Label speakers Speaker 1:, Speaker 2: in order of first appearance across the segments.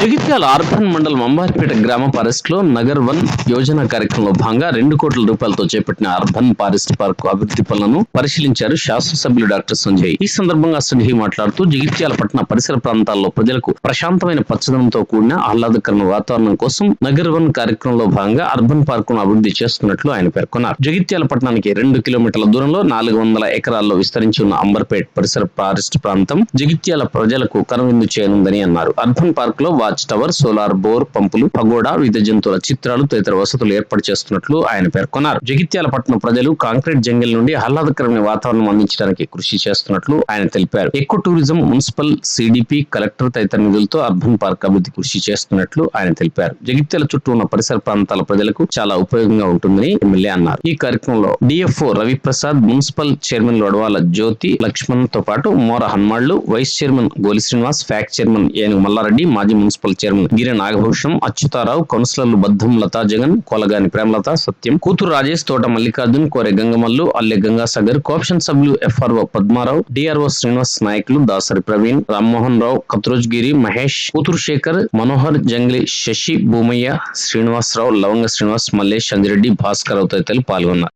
Speaker 1: Jagtial urban మండలం అంబారిపేట గ్రామ ఫారెస్ట్లో నగర్ వన్ యోజన కార్యక్రమంలో భాగంగా రెండు కోట్ల రూపాయలతో చేపట్టిన అర్బన్ ఫారెస్ట్ పార్క్ అభివృద్ధి పనులను పరిశీలించారు శాసనసభ్యులు డాక్టర్ సంజయ్. ఈ సందర్భంగా సంజయ్ మాట్లాడుతూ జగిత్యాల పట్టణ పరిసర ప్రాంతాల్లో ప్రజలకు ప్రశాంతమైన పచ్చదనంతో కూడిన ఆహ్లాదకరమైన వాతావరణం కోసం నగర్ వన్ కార్యక్రమంలో భాగంగా అర్బన్ పార్క్ను అభివృద్ధి చేస్తున్నట్లు ఆయన పేర్కొన్నారు. జగిత్యాల పట్టణానికి రెండు కిలోమీటర్ల దూరంలో నాలుగు వందల ఎకరాల్లో విస్తరించి ఉన్న అంబర్పేట్ పరిసర ఫారెస్ట్ ప్రాంతం జగిత్యాల ప్రజలకు కనువిందు చేయనుందని అన్నారు. అర్బన్ పార్క్లో వాచ్ టవర్ సోలార్ బోర్ పంపులు పగోడా వివిధ జంతువుల చిత్రాలు తదితర వసతులు ఏర్పాటు చేస్తున్నట్లు ఆయన పేర్కొన్నారు. జగిత్యాల పట్టణ ప్రజలు కాంక్రీట్ జంగిల్ నుండి ఆహ్లాదకరమైన వాతావరణం అందించడానికి కృషి చేస్తున్నట్లు ఆయన తెలిపారు. ఎక్కువ టూరిజం మున్సిపల్ సిడిపి కలెక్టర్ తదితర నిధులతో అర్బన్ పార్క్ అభివృద్ధి కృషి చేస్తున్నట్లు ఆయన తెలిపారు. జగిత్యాల చుట్టూ ఉన్న పరిసర ప్రాంతాల ప్రజలకు చాలా ఉపయోగంగా ఉంటుందని ఎమ్మెల్యే అన్నారు. ఈ కార్యక్రమంలో DFO Raviprasad municipal chairman Vadavala Jyothi లక్ష్మణ్తో పాటు మోర హన్మాళ్ళు వైస్ చైర్మన్ గోలి శ్రీనివాస్ ఫ్యాక్ట్ చైర్మన్ ఏనుగు మల్లారెడ్డి మాజీ మున్సిపల్ చైర్మన్ గిరి నాగభూషణం అచ్యుతారావు కౌన్సిలర్లు బద్దం లతా జగన్ కొలగాని ప్రేమలత సత్యం కూతురు రాజేష్ తోట మల్లికార్జున్ కోరె గంగమల్లు అల్లె గంగాసాగర్ కోఆప్షన్ సభ్యులు ఎఫ్ఆర్ఓ పద్మారావు డిఆర్ఓ శ్రీనివాస్ నాయకులు దాసరి ప్రవీణ్ రామ్మోహన్ రావు కత్రోజ్ గిరి మహేష్ కూతురు శేఖర్ మనోహర్ జంగ్లీ శశి భూమయ్య శ్రీనివాసరావు లవంగ శ్రీనివాస్ మల్లేష్ అంజిరెడ్డి భాస్కర్ రావు తదితరులు పాల్గొన్నారు.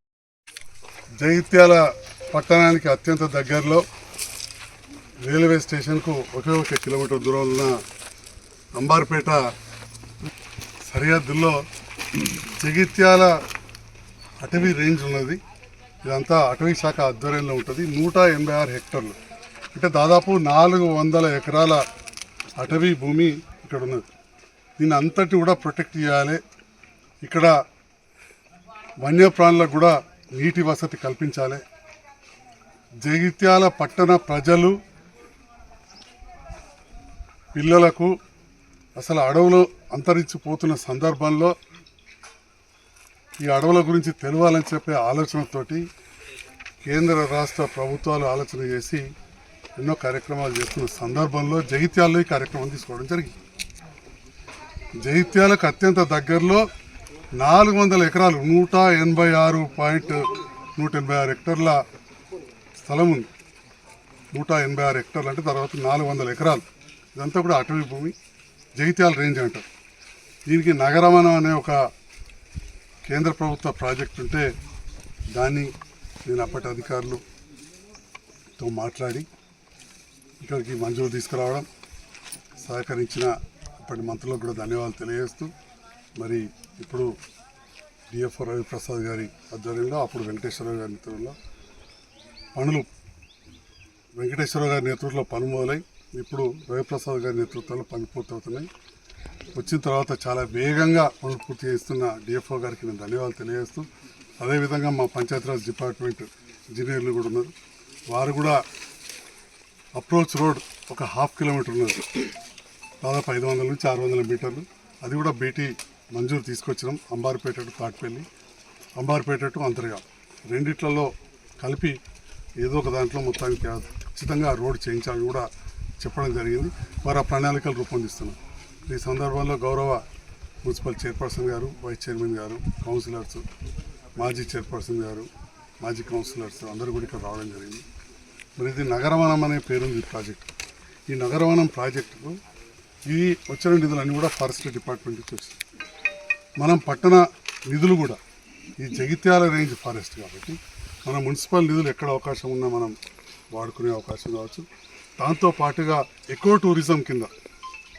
Speaker 2: జగిత్యాల పట్టణానికి అత్యంత దగ్గరలో రైల్వే స్టేషన్కు ఒకే ఒక కిలోమీటర్ దూరంలో ఉన్న అంబార్పేట సరిహద్దుల్లో జగిత్యాల అటవీ రేంజ్ ఉన్నది. ఇదంతా అటవీ శాఖ ఆధ్వర్యంలో ఉంటుంది. నూట ఎనభై ఆరు హెక్టర్లు. అంటే దాదాపు నాలుగు వందల ఎకరాల అటవీ భూమి ఇక్కడ ఉన్నది. దీన్ని అంతటి కూడా ప్రొటెక్ట్ చేయాలి. ఇక్కడ వన్యప్రాణులకు కూడా నీటి వసతి కల్పించాలి. జగిత్యాల పట్టణ ప్రజలు పిల్లలకు అసలు అడవులు అంతరించిపోతున్న సందర్భంలో ఈ అడవుల గురించి తెలవాలని చెప్పే ఆలోచనతోటి కేంద్ర రాష్ట్ర ప్రభుత్వాలు ఆలోచన చేసి ఎన్నో కార్యక్రమాలు చేస్తున్న సందర్భంలో జగిత్యాలలో ఈ కార్యక్రమం తీసుకోవడం జరిగింది. జగిత్యాలకు అత్యంత దగ్గరలో నాలుగు వందల ఎకరాలు నూట ఎనభై ఆరు పాయింట్ నూట ఎనభై ఆరు హెక్టర్ల స్థలం ఉంది. నూట ఎనభై ఆరు హెక్టర్లు అంటే తర్వాత నాలుగు వందల ఎకరాలు. ఇదంతా కూడా అటవీ భూమి. జగిత్యాల రేంజ్ అంటారు. దీనికి నగరవనం అనే ఒక కేంద్ర ప్రభుత్వ ప్రాజెక్ట్ ఉంటే దాన్ని నేను అప్పటి అధికారులతో మాట్లాడి ఇక్కడికి మంజూరు తీసుకురావడం సహకరించిన అప్పటి మంత్రులకు కూడా ధన్యవాదాలు తెలియజేస్తూ మరి ఇప్పుడు డిఎఫ్ఓ రవిప్రసాద్ గారి ఆధ్వర్యంలో అప్పుడు వెంకటేశ్వరరావు గారి నేతృత్వంలో పనులు వెంకటేశ్వరరావు గారి నేతృత్వంలో పనులు మొదలై ఇప్పుడు రవిప్రసాద్ గారి నేతృత్వంలో పని పూర్తవుతున్నాయి వచ్చిన తర్వాత చాలా వేగంగా పనులు పూర్తి చేస్తున్న డిఎఫ్ఓ గారికి నేను ధన్యవాదాలు తెలియజేస్తూ అదేవిధంగా మా పంచాయతీరాజ్ డిపార్ట్మెంట్ ఇంజనీర్లు కూడా ఉన్నారు. వారు కూడా అప్రోచ్ రోడ్ ఒక హాఫ్ కిలోమీటర్ ఉన్నది. దాదాపు ఐదు వందల నుంచి ఆరు వందల మీటర్లు. అది కూడా బీటీ మంజూరు తీసుకొచ్చినాం అంబారిపేట టు తాటిపల్లి. అంబారిపేట టు అంతర్గా రెండిట్లలో కలిపి ఏదో ఒక దాంట్లో మొత్తానికి ఖచ్చితంగా రోడ్ చేయించాలని కూడా చెప్పడం జరిగింది. వారు ఆ ప్రణాళికలు రూపొందిస్తున్నాం ఈ సందర్భంలో గౌరవ మున్సిపల్ చైర్పర్సన్ గారు వైస్ చైర్మన్ గారు కౌన్సిలర్స్ మాజీ చైర్పర్సన్ గారు మాజీ కౌన్సిలర్స్ అందరూ కూడా ఇక్కడ రావడం జరిగింది. మరి ఇది నగరవనం అనే పేరుంది ఈ ప్రాజెక్టు. ఈ నగరవనం ప్రాజెక్టుకు ఈ వచ్చిన నిధులన్నీ కూడా ఫారెస్ట్ డిపార్ట్మెంట్ నుంచి వచ్చింది మనం పట్టణ నిధులు కూడా ఈ జగిత్యాల రేంజ్ ఫారెస్ట్ కాబట్టి మన మున్సిపల్ నిధులు ఎక్కడ అవకాశం ఉన్నా మనం వాడుకునే అవకాశం కావచ్చు. దాంతో పాటుగా ఎక్కువ టూరిజం కింద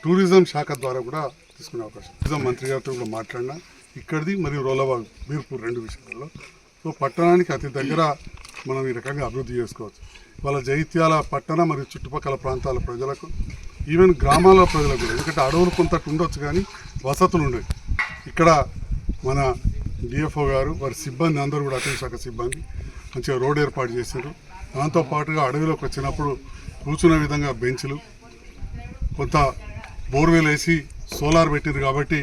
Speaker 2: టూరిజం శాఖ ద్వారా కూడా తీసుకునే అవకాశం. టూరిజం మంత్రి గారితో కూడా మాట్లాడినా ఇక్కడిది మరియు రోలబాగ్ బీర్పూర్ రెండు విషయాల్లో. సో పట్టణానికి అతి దగ్గర మనం ఈ రకంగా అభివృద్ధి చేసుకోవచ్చు. వాళ్ళ జైత్యాల పట్టణ మరియు చుట్టుపక్కల ప్రాంతాల ప్రజలకు ఈవెన్ గ్రామాల ప్రజలకు కూడా ఎందుకంటే అడవులు కొంత ఉండొచ్చు కానీ వసతులు ఉండేవి. ఇక్కడ మన డిఎఫ్ఓ గారు వారి సిబ్బంది అందరూ కూడా అటవీ శాఖ సిబ్బంది మంచిగా రోడ్ ఏర్పాటు చేశారు. దాంతో పాటుగా అడవిలోకి వచ్చినప్పుడు కూర్చునే విధంగా బెంచ్లు కొంత బోర్వెల్ వేసి సోలార్ పెట్టింది కాబట్టి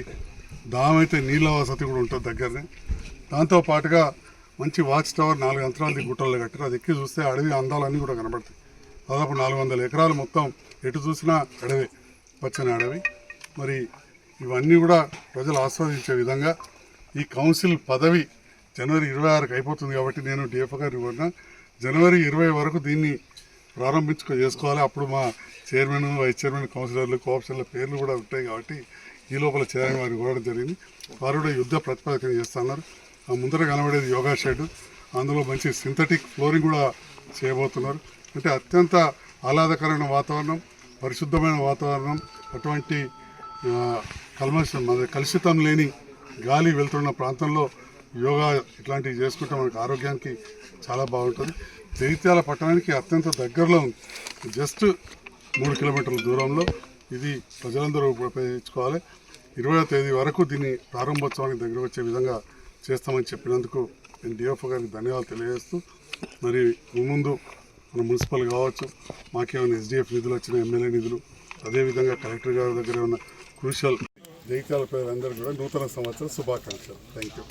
Speaker 2: దామైతే నీళ్ళ వసతి కూడా ఉంటుంది దగ్గరనే. దాంతో పాటుగా మంచి వాచ్ టవర్ నాలుగు అంతరాలది గుట్టల్లో కట్టారు. అది ఎక్కి చూస్తే అడవి అందాలన్నీ కూడా కనబడతాయి. దాదాపు నాలుగు వందల ఎకరాలు మొత్తం ఎటు చూసినా అడవే పచ్చని అడవి. మరి ఇవన్నీ కూడా ప్రజలు ఆస్వాదించే విధంగా ఈ కౌన్సిల్ పదవి జనవరి ఇరవై ఆరుకు అయిపోతుంది కాబట్టి నేను డిఎఫ్ గారు ఇవ్వన జనవరి ఇరవై వరకు దీన్ని ప్రారంభించుకో చేసుకోవాలి. అప్పుడు మా చైర్మన్ వైస్ చైర్మన్ కౌన్సిలర్లు కోఆప్షన్ల పేర్లు కూడా ఉంటాయి కాబట్టి ఈ లోపల చేయాలని వారికి కోరడం జరిగింది. వారు కూడా యుద్ధ ప్రతిపాదన చేస్తున్నారు ఆ ముందర కనబడేది యోగా షెడ్. అందులో మంచి సింథటిక్ ఫ్లోరింగ్ కూడా చేయబోతున్నారు. అంటే అత్యంత ఆహ్లాదకరమైన వాతావరణం పరిశుద్ధమైన వాతావరణం అటువంటి కల్మషం కలుషితం లేని గాలి వెళ్తున్న ప్రాంతంలో యోగా ఇట్లాంటివి చేసుకుంటే మనకు ఆరోగ్యానికి చాలా బాగుంటుంది. జగిత్యాల పట్టణానికి అత్యంత దగ్గరలో ఉంది. జస్ట్ మూడు కిలోమీటర్ల దూరంలో ఇది ప్రజలందరూ ఉపయోగించుకోవాలి. ఇరవై తేదీ వరకు దీన్ని ప్రారంభోత్సవానికి దగ్గర వచ్చే విధంగా చేస్తామని చెప్పినందుకు నేను డిఎఫ్ఓ గారికి ధన్యవాదాలు తెలియజేస్తూ మరి ముందు మన మున్సిపల్ కావచ్చు మాకేమైనా ఎస్డిఎఫ్ నిధులు వచ్చిన ఎమ్మెల్యే నిధులు అదేవిధంగా కలెక్టర్ గారి దగ్గర ఉన్న క్రూషియల్ జగిత్యాల ప్రజలందరూ కూడా నూతన సంవత్సర శుభాకాంక్షలు. Thank you